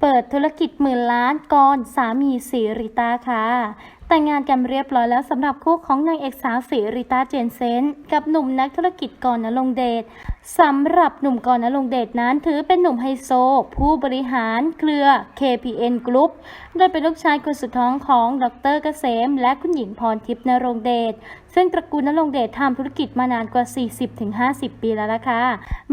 เปิดธุรกิจหมื่นล้านก่อนสามีสีริตาค่ะ แต่งงานกันเรียบร้อยแล้วสำหรับคู่ของนางเอกสาวสีริตาเจนเซนกับหนุ่มนักธุรกิจกรณรงเดชสำหรับหนุ่มกรณรงเดชนั้นถือเป็นหนุ่มไฮโซ ผู้บริหารเครือ KPN Group โดยเป็นลูกชายคนสุดท้องของดรเกษม และคุณหญิงพรทิพย์นรงเดชซึ่งตระกูลนรงเดชทำธุรกิจมานานกว่า 40-50 ปีแล้วล่ะค่ะ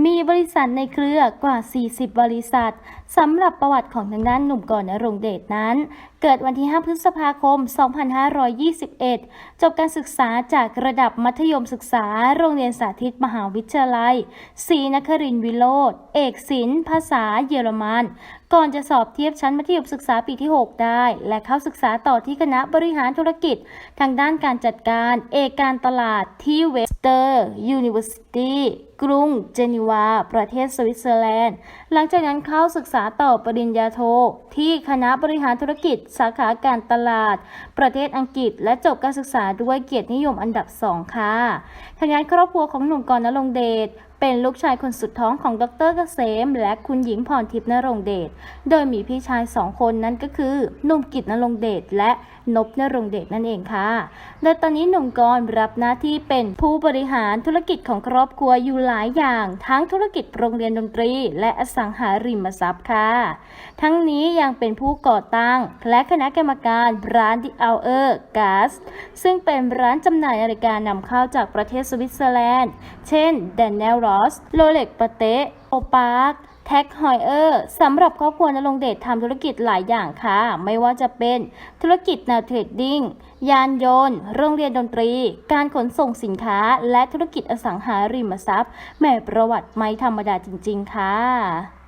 มีบริษัทในเครือกว่า 40 บริษัทสำหรับประวัติของทางด้านหนุ่มกรณรงเดชนั้น เกิดวันที่ 5 พฤษภาคม2521 จบการศึกษาจากระดับมัธยมศึกษา โรงเรียนสาธิตมหาวิทยาลัยศรีนครินทรวิโรธเอกศิลป์ภาษาเยอรมัน ก่อนจะสอบเทียบชั้นมัธยมศึกษาปีที่ 6 ได้ และเข้าศึกษาต่อที่คณะบริหารธุรกิจ ทางด้านการจัดการ เอกการตลาดที่เวสเตอร์ยูนิเวอร์ซิตี้กรุงเจนีวา ประเทศสวิตเซอร์แลนด์ หลังจากนั้นเข้าศึกษาต่อปริญญาโท ที่คณะบริหารธุรกิจ สาขาการตลาด ประเทศอังกฤษ และจบการศึกษาด้วยเกียรตินิยมอันดับ 2 ค่ะทางด้านครอบครัวของหนุ่มกรณรงค์เดช เป็นลูกชายคนสุดท้องของดรเกษม และคุณหญิงพรทิพย์นรงเดช โดยมีพี่ชายสองคนนั้นก็คือหนุ่มกิจนรงเดชและนบนรงเดชนั่นเองค่ะ โดยตอนนี้หนุ่มกรรับหน้าที่เป็นผู้บริหารธุรกิจของครอบครัวอยู่หลายอย่าง ทั้งธุรกิจโรงเรียนดนตรี และอสังหาริมทรัพย์ค่ะ ทั้งนี้ยังเป็นผู้ก่อตั้ง และคณะกรรมการร้าน The Hour Gas ซึ่งเป็นร้านจำหน่ายนาฬิกานำเข้าจากประเทศสวิตเซอร์แลนด์ เช่นแดนเนลรอส โรเล็กปะเตะโอปาร์คแท็กฮอยเออร์สำหรับครอบครัวนรงเดชทำธุรกิจหลายอย่างค่ะ ไม่ว่าจะเป็นธุรกิจแนวเทรดดิ้ง ยานยนต์ โรงเรียนดนตรี การขนส่งสินค้า และธุรกิจอสังหาริมทรัพย์ แม่ประวัติไม่ธรรมดาจริง ๆ ค่ะ